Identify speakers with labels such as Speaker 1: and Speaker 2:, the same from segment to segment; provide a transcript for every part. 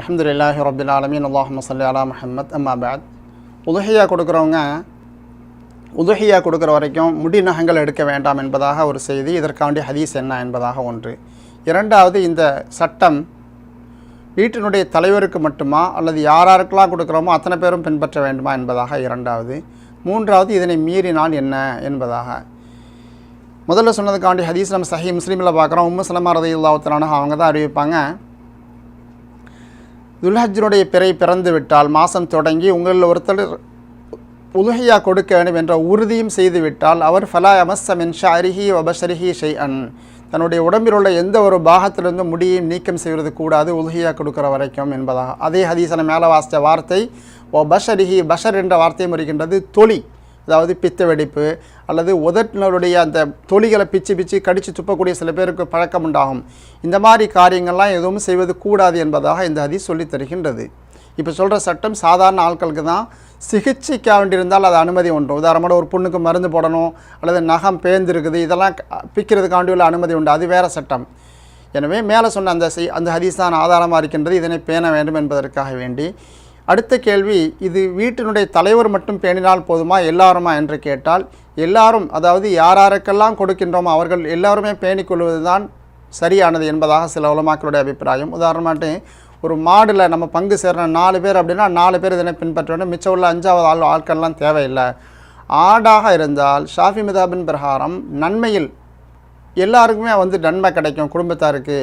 Speaker 1: அஹமதுல்லாஹி ரபில் ஆலமின். அல்லாஹம் சல்லி அலா முஹம்மத். அம்மாபாத் உதுஹியா கொடுக்குறவங்க உதுஹியா கொடுக்குற வரைக்கும் முடி நகங்கள் எடுக்க வேண்டாம் என்பதாக ஒரு செய்தி இதற்காண்டி ஹதீஸ் என்ன என்பதாக ஒன்று. இரண்டாவது இந்த சட்டம் வீட்டினுடைய தலைவருக்கு மட்டுமா அல்லது யார் யாருக்கெல்லாம் கொடுக்குறோமோ அத்தனை பேரும் பின்பற்ற வேண்டுமா என்பதாக இரண்டாவது. மூன்றாவது இதனை மீறினால் என்ன என்பதாக. முதல்ல சொன்னதுக்காண்டி ஹதீஸ் நம்ம சஹி முஸ்லீமில் பார்க்குறோம். உம்மு சலமா ரதி அவங்க தான் அறிவிப்பாங்க துல்ஹஜினுடைய பிறை பிறந்து விட்டால் மாதம் தொடங்கி உங்களில் ஒருத்தர் உலுஹியா கொடுக்க வேண்டும் என்ற உறுதியும் செய்துவிட்டால் அவர் ஃபலா அமஸ்ஸ மின் ஷாரிஹி வபஷரிஹி ஷை அன் தன்னுடைய உடம்பில் உள்ள எந்த ஒரு பாகத்திலிருந்தும் முடியையும் நீக்கம் செய்வது கூடாது உலுஹியா கொடுக்குற வரைக்கும் என்பதாக. அதே ஹதீசன மேலே வாசித்த வார்த்தை ஓ பஷரிஹி பஷர் என்ற வார்த்தையும் இருக்கின்றது தொலி. அதாவது பித்த வெடிப்பு அல்லது உதட்டினருடைய அந்த தொலிகளை பிச்சு பிச்சு கடித்து துப்பக்கூடிய சில பேருக்கு பழக்கம் உண்டாகும். இந்த மாதிரி காரியங்கள்லாம் எதுவும் செய்வது கூடாது என்பதாக இந்த ஹதி சொல்லித் தருகின்றது. இப்போ சொல்கிற சட்டம் சாதாரண ஆட்களுக்கு தான் சிகிச்சைக்காக வேண்டியிருந்தால் அது அனுமதி உண்டு. உதாரணமாக ஒரு பொண்ணுக்கு மருந்து போடணும் அல்லது நகம் பேர்ந்துருக்குது இதெல்லாம் க- பிக்கிறதுக்காண்டி உள்ள அனுமதி உண்டு. அது வேறு சட்டம். எனவே மேலே சொன்ன அந்த அந்த ஹதீஸ் தான் ஆதாரமாக இருக்கின்றது. இதனை பேண வேண்டும் என்பதற்காக வேண்டி அடுத்த கேள்வி இது வீட்டினுடைய தலைவர் மட்டும் பேணினால் போதுமா? எல்லாருமா? என்று கேட்டால் எல்லாரும் அதாவது யாராருக்கெல்லாம் கொடுக்கின்றோமோ அவர்கள் எல்லாருமே பேணிக்கொள்வது தான் சரியானது என்பதாக சில உலமாக்களுடைய அபிப்பிராயம். உதாரணமாட்டு ஒரு மாடில் நம்ம பங்கு சேர்ற நாலு பேர் அப்படின்னா நாலு பேர் இதனை பின்பற்ற வேண்டும். மிச்சம் உள்ள அஞ்சாவது ஆள் ஆட்கள்லாம் தேவையில்லை. ஆடாக இருந்தால் ஷாஃபி மிதாபின் பிரகாரம் நன்மையில் எல்லாருக்குமே வந்து நன்மை கிடைக்கும் குடும்பத்தாருக்கு.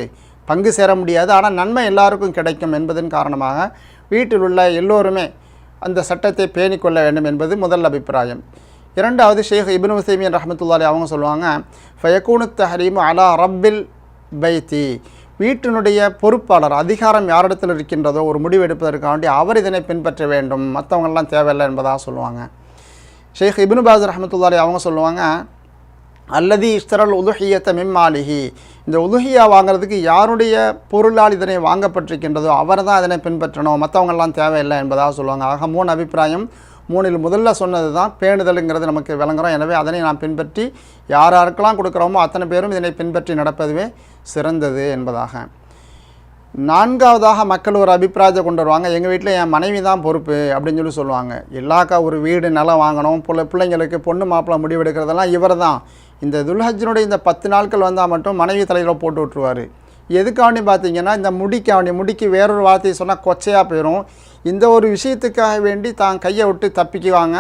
Speaker 1: பங்கு சேர முடியாது. ஆனால் நன்மை எல்லாருக்கும் கிடைக்கும் என்பதன் காரணமாக வீட்டில் உள்ள எல்லோருமே அந்த சட்டத்தை பேணிக்கொள்ள வேண்டும் என்பது முதல் அபிப்பிராயம். இரண்டாவது ஷேக் இபின் உசைமியன் ரஹமத்துல்லாலி அவங்க சொல்லுவாங்க ஃபயக்கூனு தஹரீம் அலா ரப்பில் பைத்தி. வீட்டினுடைய பொறுப்பாளர் அதிகாரம் யாரிடத்தில் இருக்கின்றதோ ஒரு முடிவு எடுப்பதற்காண்டி அவர் இதனை பின்பற்ற வேண்டும். மற்றவங்கள்லாம் தேவையில்லை என்பதாக சொல்லுவாங்க. ஷேக் இபின் பாஸ் ரஹமத்துல்லாலி அவங்க சொல்லுவாங்க அல்லது இஸ்தரல் உதுஹியத்தை மிம்மாலிகி இந்த உதுஹியா வாங்குறதுக்கு யாருடைய பொருளால் இதனை வாங்கப்பட்டிருக்கின்றதோ அவர் தான் இதனை பின்பற்றணும். மற்றவங்கள்லாம் தேவையில்லை என்பதாக சொல்லுவாங்க. ஆக மூணு அபிப்பிராயம். மூணில் முதல்ல சொன்னது தான் பேணுதலுங்கிறது நமக்கு விளங்குறோம். எனவே அதனை நாம் பின்பற்றி யார் யாருக்கெல்லாம் கொடுக்குறோமோ அத்தனை பேரும் இதனை பின்பற்றி நடப்பதுவே சிறந்தது என்பதாக. நான்காவதாக மக்கள் ஒரு அபிப்பிராயத்தை கொண்டு வருவாங்க. எங்கள் வீட்டில் என் மனைவி தான் பொறுப்பு அப்படின்னு சொல்லி சொல்லுவாங்க. எல்லாக்கா ஒரு வீடு நிலம் வாங்கணும். பிள்ளை பிள்ளைங்களுக்கு பொண்ணு மாப்பிள்ளை முடிவெடுக்கிறதெல்லாம் இவர் தான் இந்த துல்ஹஜ்னுடைய இந்த பத்து நாட்கள் வந்தால் மட்டும் மனைவி தலையில் போட்டு விட்ருவார் எதுக்காண்டி பார்த்தீங்கன்னா இந்த முடிக்காண்டி முடிக்கு வேறொரு வார்த்தையை சொன்னால் கொச்சையாக போயிடும் இந்த ஒரு விஷயத்துக்காக வேண்டி தான் கையை விட்டு தப்பிக்குவாங்க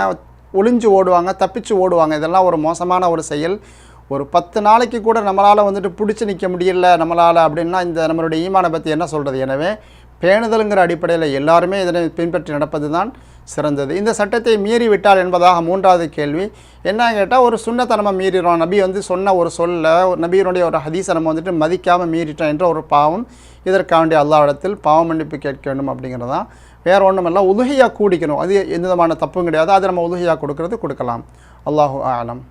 Speaker 1: ஒளிஞ்சு ஓடுவாங்க தப்பிச்சு ஓடுவாங்க. இதெல்லாம் ஒரு மோசமான ஒரு செயல். ஒரு பத்து நாளைக்கு கூட நம்மளால் வந்துட்டு பிடிச்சி நிற்க முடியல நம்மளால் அப்படின்னா இந்த நம்மளுடைய ஈமானை பற்றி என்ன சொல்கிறது எனவே பேணுதலுங்கிற அடிப்படையில் எல்லாருமே இதனை பின்பற்றி நடப்பது தான் சிறந்தது. இந்த சட்டத்தை மீறி விட்டால் என்பதாக மூன்றாவது கேள்வி. என்ன கேட்டால் ஒரு சுண்ணத்தனமாக மீறிடுறோம் நபி வந்து சொன்ன ஒரு சொல்ல ஒரு நபியினுடைய ஒரு ஹதீஸை நம்ம வந்துட்டு மதிக்காமல் மீறிட்டோம் என்ற ஒரு பாவம் இதற்காண்டி அல்லாவிடத்தில் பாவ மன்னிப்பு கேட்க வேண்டும் அப்படிங்கிறது தான் வேறு ஒன்றுமில்ல உதுகையாக கூடிக்கணும். அது எந்த விதமான தப்பும் கிடையாது. அது நம்ம உதுகையாக கொடுக்கறது கொடுக்கலாம். அல்லாஹூ ஆலம்.